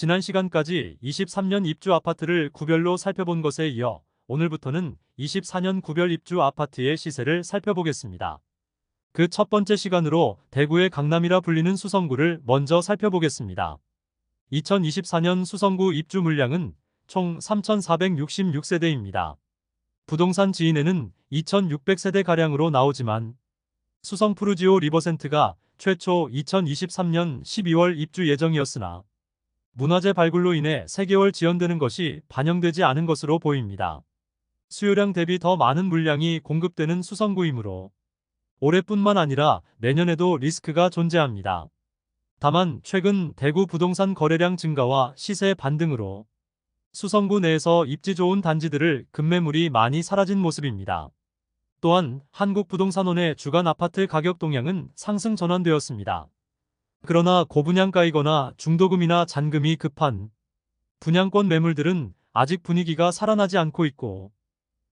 지난 시간까지 23년 입주 아파트를 구별로 살펴본 것에 이어 오늘부터는 24년 구별 입주 아파트의 시세를 살펴보겠습니다. 그 첫 번째 시간으로 대구의 강남이라 불리는 수성구를 먼저 살펴보겠습니다. 2024년 수성구 입주 물량은 총 3,466세대입니다. 부동산 지인에는 2,600세대가량으로 나오지만 수성 푸르지오 리버센트가 최초 2023년 12월 입주 예정이었으나 문화재 발굴로 인해 3개월 지연되는 것이 반영되지 않은 것으로 보입니다. 수요량 대비 더 많은 물량이 공급되는 수성구이므로 올해뿐만 아니라 내년에도 리스크가 존재합니다. 다만 최근 대구 부동산 거래량 증가와 시세 반등으로 수성구 내에서 입지 좋은 단지들을 급매물이 많이 사라진 모습입니다. 또한 한국부동산원의 주간 아파트 가격 동향은 상승 전환되었습니다. 그러나 고분양가이거나 중도금이나 잔금이 급한 분양권 매물들은 아직 분위기가 살아나지 않고 있고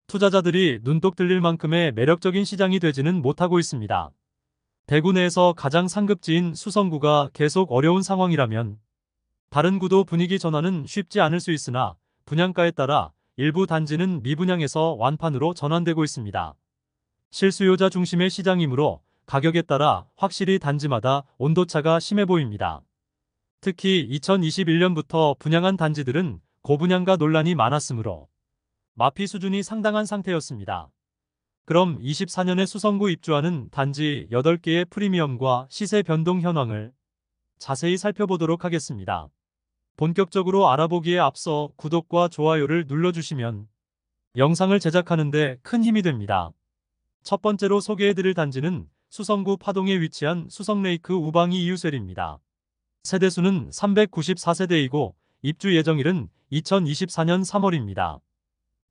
투자자들이 눈독 들릴 만큼의 매력적인 시장이 되지는 못하고 있습니다. 대구 내에서 가장 상급지인 수성구가 계속 어려운 상황이라면 다른 구도 분위기 전환은 쉽지 않을 수 있으나 분양가에 따라 일부 단지는 미분양에서 완판으로 전환되고 있습니다. 실수요자 중심의 시장이므로 가격에 따라 확실히 단지마다 온도차가 심해 보입니다. 특히 2021년부터 분양한 단지들은 고분양가 논란이 많았으므로 마피 수준이 상당한 상태였습니다. 그럼 24년에 수성구 입주하는 단지 8개의 프리미엄과 시세 변동 현황을 자세히 살펴보도록 하겠습니다. 본격적으로 알아보기에 앞서 구독과 좋아요를 눌러주시면 영상을 제작하는데 큰 힘이 됩니다. 첫 번째로 소개해드릴 단지는 수성구 파동에 위치한 수성레이크 우방이 이유셀입니다. 세대수는 394세대이고 입주 예정일은 2024년 3월입니다.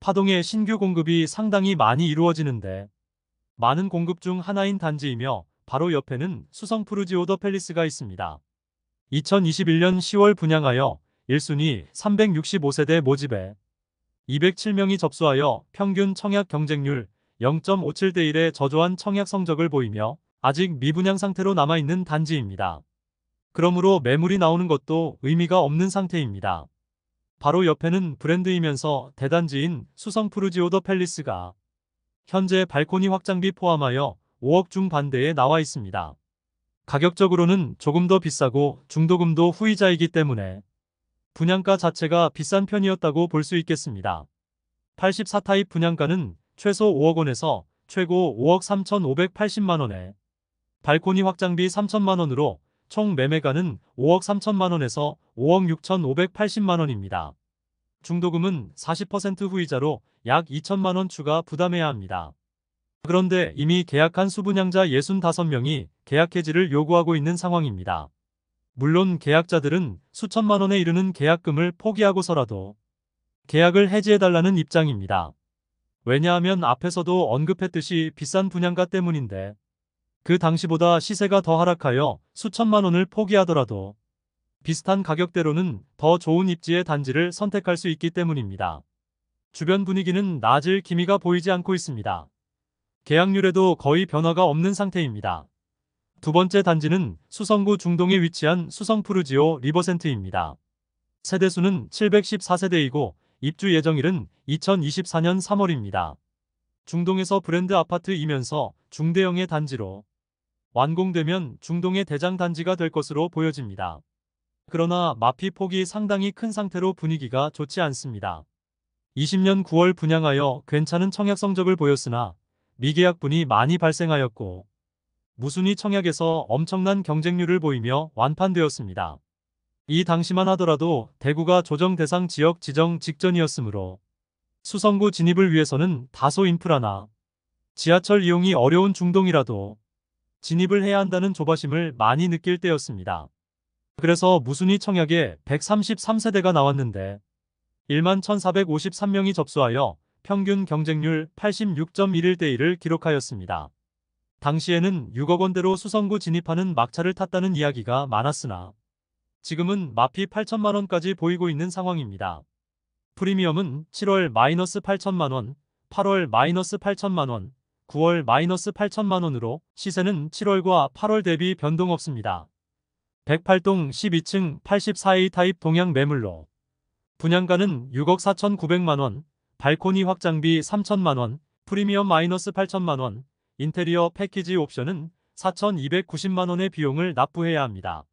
파동의 신규 공급이 상당히 많이 이루어지는데 많은 공급 중 하나인 단지이며 바로 옆에는 수성 푸르지오더 팰리스가 있습니다. 2021년 10월 분양하여 1순위 365세대 모집에 207명이 접수하여 평균 청약 경쟁률 0.57대 1의 저조한 청약 성적을 보이며 아직 미분양 상태로 남아있는 단지입니다. 그러므로 매물이 나오는 것도 의미가 없는 상태입니다. 바로 옆에는 브랜드이면서 대단지인 수성 푸르지오더 팰리스가 현재 발코니 확장비 포함하여 5억 중반대에 나와 있습니다. 가격적으로는 조금 더 비싸고 중도금도 후이자이기 때문에 분양가 자체가 비싼 편이었다고 볼 수 있겠습니다. 84타입 분양가는 최소 5억 원에서 최고 5억 3,580만 원에 발코니 확장비 3천만 원으로 총 매매가는 5억 3천만 원에서 5억 6,580만 원입니다. 중도금은 40% 후이자로 약 2천만 원 추가 부담해야 합니다. 그런데 이미 계약한 수분양자 65명이 계약 해지를 요구하고 있는 상황입니다. 물론 계약자들은 수천만 원에 이르는 계약금을 포기하고서라도 계약을 해지해달라는 입장입니다. 왜냐하면 앞에서도 언급했듯이 비싼 분양가 때문인데 그 당시보다 시세가 더 하락하여 수천만 원을 포기하더라도 비슷한 가격대로는 더 좋은 입지의 단지를 선택할 수 있기 때문입니다. 주변 분위기는 나아질 기미가 보이지 않고 있습니다. 계약률에도 거의 변화가 없는 상태입니다. 두 번째 단지는 수성구 중동에 위치한 수성푸르지오 리버센트입니다. 세대수는 714세대이고 입주 예정일은 2024년 3월입니다. 중동에서 브랜드 아파트이면서 중대형의 단지로 완공되면 중동의 대장 단지가 될 것으로 보여집니다. 그러나 마피 폭이 상당히 큰 상태로 분위기가 좋지 않습니다. 20년 9월 분양하여 괜찮은 청약 성적을 보였으나 미계약분이 많이 발생하였고 무순위 청약에서 엄청난 경쟁률을 보이며 완판되었습니다. 이 당시만 하더라도 대구가 조정 대상 지역 지정 직전이었으므로 수성구 진입을 위해서는 다소 인프라나 지하철 이용이 어려운 중동이라도 진입을 해야 한다는 조바심을 많이 느낄 때였습니다. 그래서 무순위 청약에 133세대가 나왔는데 1만 1453명이 접수하여 평균 경쟁률 86.11대 1을 기록하였습니다. 당시에는 6억 원대로 수성구 진입하는 막차를 탔다는 이야기가 많았으나 지금은 마피 8천만 원까지 보이고 있는 상황입니다. 프리미엄은 7월 마이너스 8천만 원, 8월 마이너스 8천만 원, 9월 마이너스 8천만 원으로 시세는 7월과 8월 대비 변동 없습니다. 108동 12층 84A 타입 동양 매물로 분양가는 6억 4,900만원, 발코니 확장비 3천만원, 프리미엄 마이너스 8천만원, 인테리어 패키지 옵션은 4,290만원의 비용을 납부해야 합니다.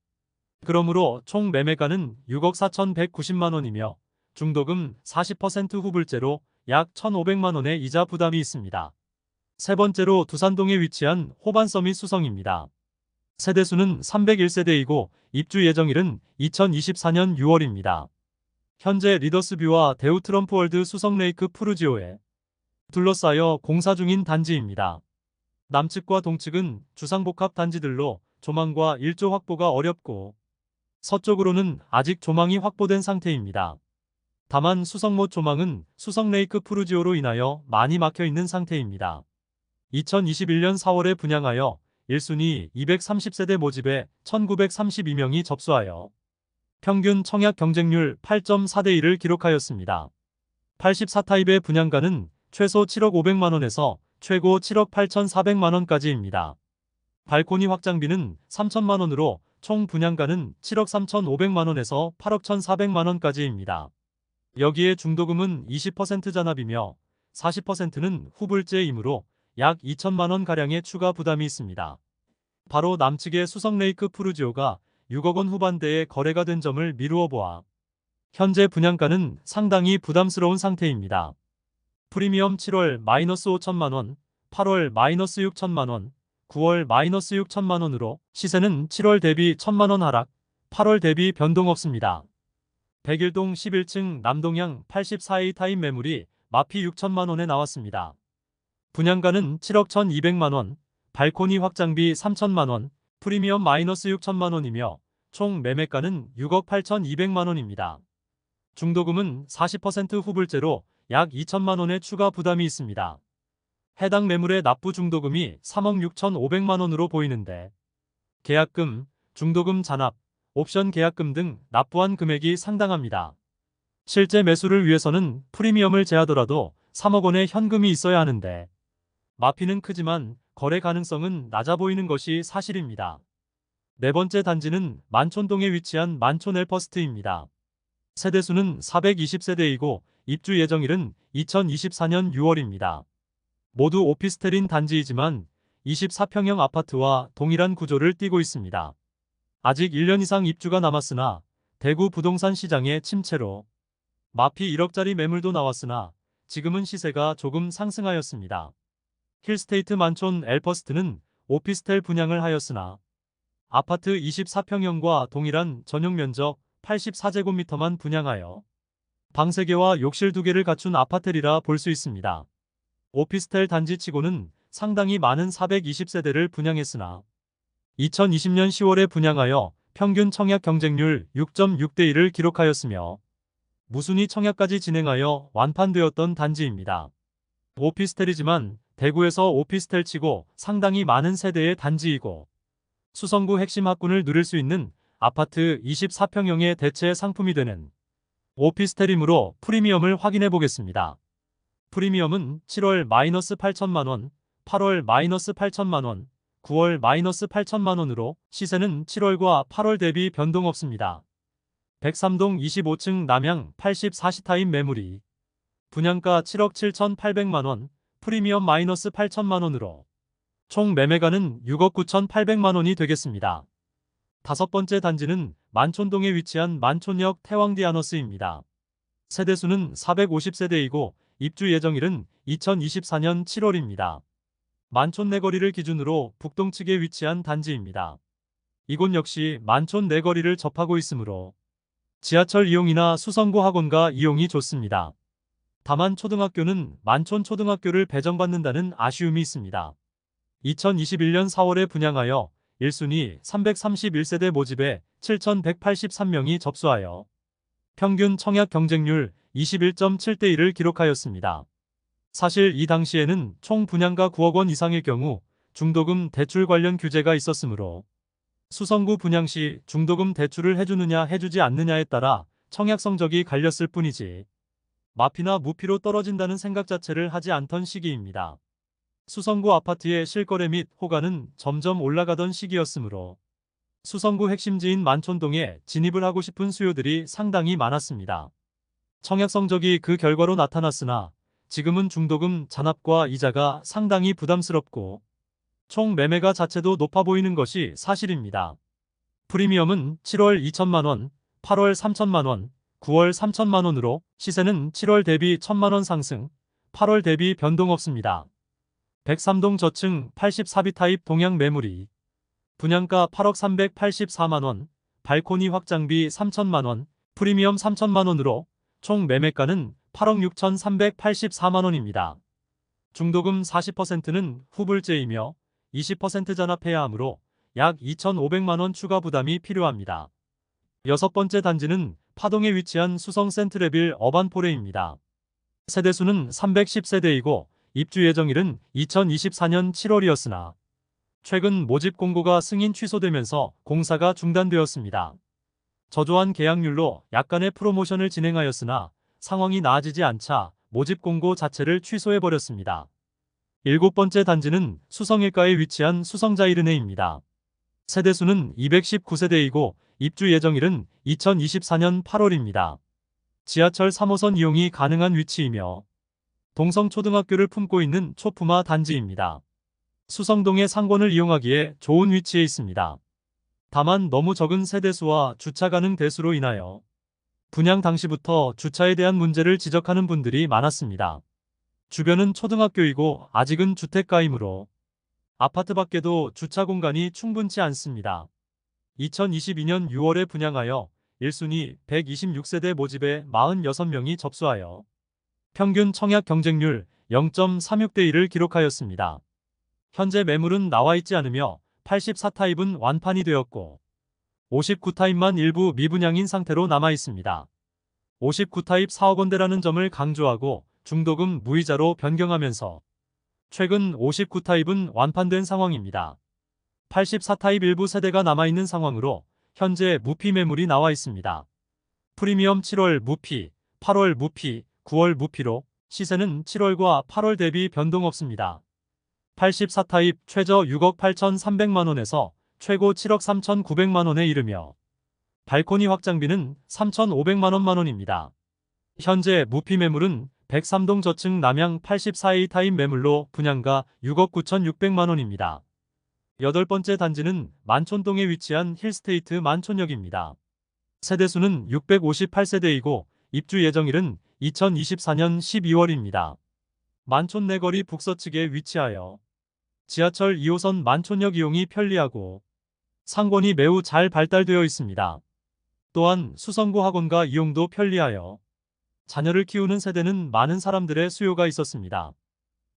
그러므로 총 매매가는 6억 4,190만원이며 중도금 40% 후불제로 약 1,500만원의 이자 부담이 있습니다. 세 번째로 두산동에 위치한 호반서밋 수성입니다. 세대수는 301세대이고 입주 예정일은 2024년 6월입니다. 현재 리더스뷰와 대우 트럼프월드 수성레이크 푸르지오에 둘러싸여 공사 중인 단지입니다. 남측과 동측은 주상복합 단지들로 조망과 일조 확보가 어렵고 서쪽으로는 아직 조망이 확보된 상태입니다. 다만 수성못 조망은 수성레이크 푸르지오로 인하여 많이 막혀 있는 상태입니다. 2021년 4월에 분양하여 1순위 230세대 모집에 1932명이 접수하여 평균 청약 경쟁률 8.4대 1을 기록하였습니다. 84타입의 분양가는 최소 7억 500만원에서 최고 7억 8,400만원까지입니다. 발코니 확장비는 3천만원으로 총 분양가는 7억 3,500만원에서 8억 1,400만원까지입니다. 여기에 중도금은 20% 잔압이며 40%는 후불제이므로 약 2천만원가량의 추가 부담이 있습니다. 바로 남측의 수성레이크 푸르지오가 6억 원 후반대에 거래가 된 점을 미루어 보아 현재 분양가는 상당히 부담스러운 상태입니다. 프리미엄 7월 마이너스 5천만원, 8월 마이너스 6천만원, 9월 마이너스 6천만원으로 시세는 7월 대비 1천만원 하락, 8월 대비 변동 없습니다. 101동 11층 남동향 84A 타입 매물이 마피 6천만원에 나왔습니다. 분양가는 7억 1,200만원, 발코니 확장비 3천만원, 프리미엄 마이너스 6천만원이며 총 매매가는 6억 8,200만원입니다. 중도금은 40% 후불제로 약 2천만원의 추가 부담이 있습니다. 해당 매물의 납부 중도금이 3억 6천5백만원으로 보이는데 계약금, 중도금 잔압, 옵션 계약금 등 납부한 금액이 상당합니다. 실제 매수를 위해서는 프리미엄을 제하더라도 3억 원의 현금이 있어야 하는데 마피는 크지만 거래 가능성은 낮아 보이는 것이 사실입니다. 네 번째 단지는 만촌동에 위치한 만촌 엘퍼스트입니다. 세대수는 420세대이고 입주 예정일은 2024년 6월입니다. 모두 오피스텔인 단지이지만 24평형 아파트와 동일한 구조를 띠고 있습니다. 아직 1년 이상 입주가 남았으나 대구 부동산 시장의 침체로 마피 1억짜리 매물도 나왔으나 지금은 시세가 조금 상승하였습니다. 힐스테이트 만촌 엘퍼스트는 오피스텔 분양을 하였으나 아파트 24평형과 동일한 전용 면적 84제곱미터만 분양하여 방 3개와 욕실 2개를 갖춘 아파트리라 볼 수 있습니다. 오피스텔 단지치고는 상당히 많은 420세대를 분양했으나 2020년 10월에 분양하여 평균 청약 경쟁률 6.6대 1을 기록하였으며 무순위 청약까지 진행하여 완판되었던 단지입니다. 오피스텔이지만 대구에서 오피스텔 치고 상당히 많은 세대의 단지이고 수성구 핵심 학군을 누릴 수 있는 아파트 24평형의 대체 상품이 되는 오피스텔이므로 프리미엄을 확인해 보겠습니다. 프리미엄은 7월 마이너스 8천만원, 8월 마이너스 8천만원, 9월 마이너스 8천만원으로 시세는 7월과 8월 대비 변동 없습니다. 103동 25층 남양 84시타임 매물이 분양가 7억 7천8백만원, 프리미엄 마이너스 8천만원으로 총 매매가는 6억 9천8백만원이 되겠습니다. 다섯 번째 단지는 만촌동에 위치한 만촌역 태왕디아너스입니다. 세대수는 450세대이고 입주 예정일은 2024년 7월입니다. 만촌 내거리를 기준으로 북동 측에 위치한 단지입니다. 이곳 역시 만촌 내거리를 접하고 있으므로 지하철 이용이나 수성고 학원가 이용이 좋습니다. 다만 초등학교는 만촌 초등학교를 배정받는다는 아쉬움이 있습니다. 2021년 4월에 분양하여 1순위 331세대 모집에 7,183명이 접수하여 평균 청약 경쟁률 21.7대 1을 기록하였습니다. 사실 이 당시에는 총 분양가 9억 원 이상의 경우 중도금 대출 관련 규제가 있었으므로 수성구 분양 시 중도금 대출을 해주느냐 해주지 않느냐에 따라 청약 성적이 갈렸을 뿐이지 마피나 무피로 떨어진다는 생각 자체를 하지 않던 시기입니다. 수성구 아파트의 실거래 및 호가는 점점 올라가던 시기였으므로 수성구 핵심지인 만촌동에 진입을 하고 싶은 수요들이 상당히 많았습니다. 청약 성적이 그 결과로 나타났으나 지금은 중도금 잔압과 이자가 상당히 부담스럽고 총 매매가 자체도 높아 보이는 것이 사실입니다. 프리미엄은 7월 2천만 원, 8월 3천만 원, 9월 3천만 원으로 시세는 7월 대비 1천만 원 상승, 8월 대비 변동 없습니다. 103동 저층 84비 타입 동양 매물이 분양가 8억 384만 원, 발코니 확장비 3천만 원, 프리미엄 3천만 원으로 총 매매가는 8억 6,384만 원입니다. 중도금 40%는 후불제이며 20% 잔압해야 하므로 약 2,500만 원 추가 부담이 필요합니다. 여섯 번째 단지는 파동에 위치한 수성 센트레빌 어반포레입니다. 세대수는 310세대이고 입주 예정일은 2024년 7월이었으나 최근 모집 공고가 승인 취소되면서 공사가 중단되었습니다. 저조한 계약률로 약간의 프로모션을 진행하였으나 상황이 나아지지 않자 모집 공고 자체를 취소해버렸습니다. 일곱 번째 단지는 수성일가에 위치한 수성자이르네입니다. 세대수는 219세대이고 입주 예정일은 2024년 8월입니다. 지하철 3호선 이용이 가능한 위치이며 동성초등학교를 품고 있는 초품화 단지입니다. 수성동의 상권을 이용하기에 좋은 위치에 있습니다. 다만 너무 적은 세대수와 주차 가능 대수로 인하여 분양 당시부터 주차에 대한 문제를 지적하는 분들이 많았습니다. 주변은 초등학교이고 아직은 주택가이므로 아파트 밖에도 주차 공간이 충분치 않습니다. 2022년 6월에 분양하여 1순위 126세대 모집에 46명이 접수하여 평균 청약 경쟁률 0.36대 1을 기록하였습니다. 현재 매물은 나와 있지 않으며 84타입은 완판이 되었고 59타입만 일부 미분양인 상태로 남아 있습니다. 59타입 4억 원대라는 점을 강조하고 중도금 무이자로 변경하면서 최근 59타입은 완판된 상황입니다. 84타입 일부 세대가 남아있는 상황으로 현재 무피 매물이 나와 있습니다. 프리미엄 7월 무피, 8월 무피, 9월 무피로 시세는 7월과 8월 대비 변동 없습니다. 84타입 최저 6억 8,300만원에서 최고 7억 3,900만원에 이르며 발코니 확장비는 3,500만원만원입니다. 현재 무피 매물은 103동 저층 남양 84A 타입 매물로 분양가 6억 9,600만원입니다. 여덟 번째 단지는 만촌동에 위치한 힐스테이트 만촌역입니다. 세대수는 658세대이고 입주 예정일은 2024년 12월입니다. 만촌 내거리 북서측에 위치하여 지하철 2호선 만촌역 이용이 편리하고 상권이 매우 잘 발달되어 있습니다. 또한 수성고 학원과 이용도 편리하여 자녀를 키우는 세대는 많은 사람들의 수요가 있었습니다.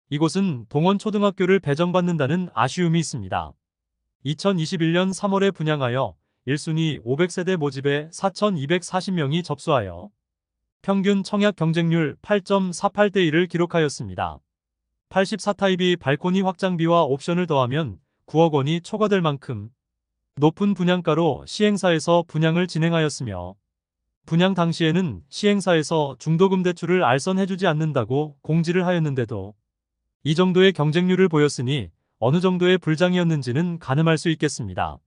이곳은 동원초등학교를 배정받는다는 아쉬움이 있습니다. 2021년 3월에 분양하여 1순위 500세대 모집에 4,240명이 접수하여 평균 청약 경쟁률 8.48대 1을 기록하였습니다. 84타입이 발코니 확장비와 옵션을 더하면 9억 원이 초과될 만큼 높은 분양가로 시행사에서 분양을 진행하였으며 분양 당시에는 시행사에서 중도금 대출을 알선해주지 않는다고 공지를 하였는데도 이 정도의 경쟁률을 보였으니 어느 정도의 불장이었는지는 가늠할 수 있겠습니다.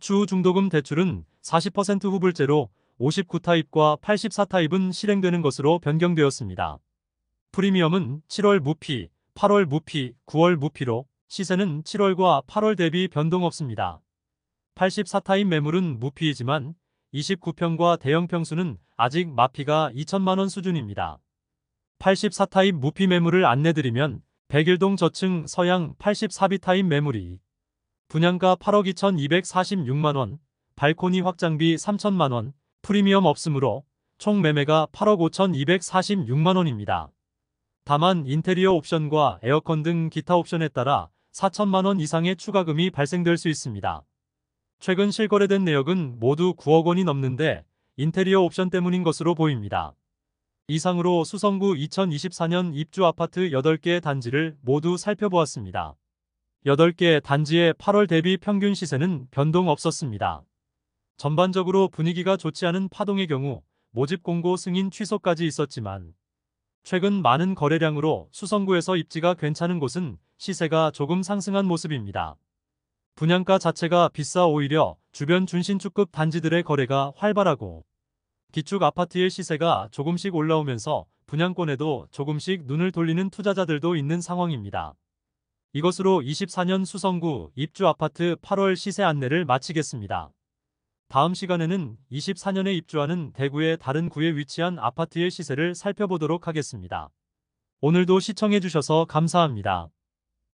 추후 중도금 대출은 40% 후불제로 59타입과 84타입은 실행되는 것으로 변경되었습니다. 프리미엄은 7월 무피, 8월 무피, 9월 무피로 시세는 7월과 8월 대비 변동 없습니다. 84타입 매물은 무피이지만 29평과 대형 평수는 아직 마피가 2천만원 수준입니다. 84타입 무피 매물을 안내드리면 101동 저층 서양 84비 타입 매물이 분양가 8억 2,246만원, 발코니 확장비 3천만원, 프리미엄 없으므로 총 매매가 8억 5,246만원입니다. 다만 인테리어 옵션과 에어컨 등 기타 옵션에 따라 4천만원 이상의 추가금이 발생될 수 있습니다. 최근 실거래된 내역은 모두 9억 원이 넘는데 인테리어 옵션 때문인 것으로 보입니다. 이상으로 수성구 2024년 입주 아파트 8개 단지를 모두 살펴보았습니다. 8개 단지의 8월 대비 평균 시세는 변동 없었습니다. 전반적으로 분위기가 좋지 않은 파동의 경우 모집 공고 승인 취소까지 있었지만 최근 많은 거래량으로 수성구에서 입지가 괜찮은 곳은 시세가 조금 상승한 모습입니다. 분양가 자체가 비싸 오히려 주변 준신축급 단지들의 거래가 활발하고 기축 아파트의 시세가 조금씩 올라오면서 분양권에도 조금씩 눈을 돌리는 투자자들도 있는 상황입니다. 이것으로 24년 수성구 입주 아파트 8월 시세 안내를 마치겠습니다. 다음 시간에는 24년에 입주하는 대구의 다른 구에 위치한 아파트의 시세를 살펴보도록 하겠습니다. 오늘도 시청해주셔서 감사합니다.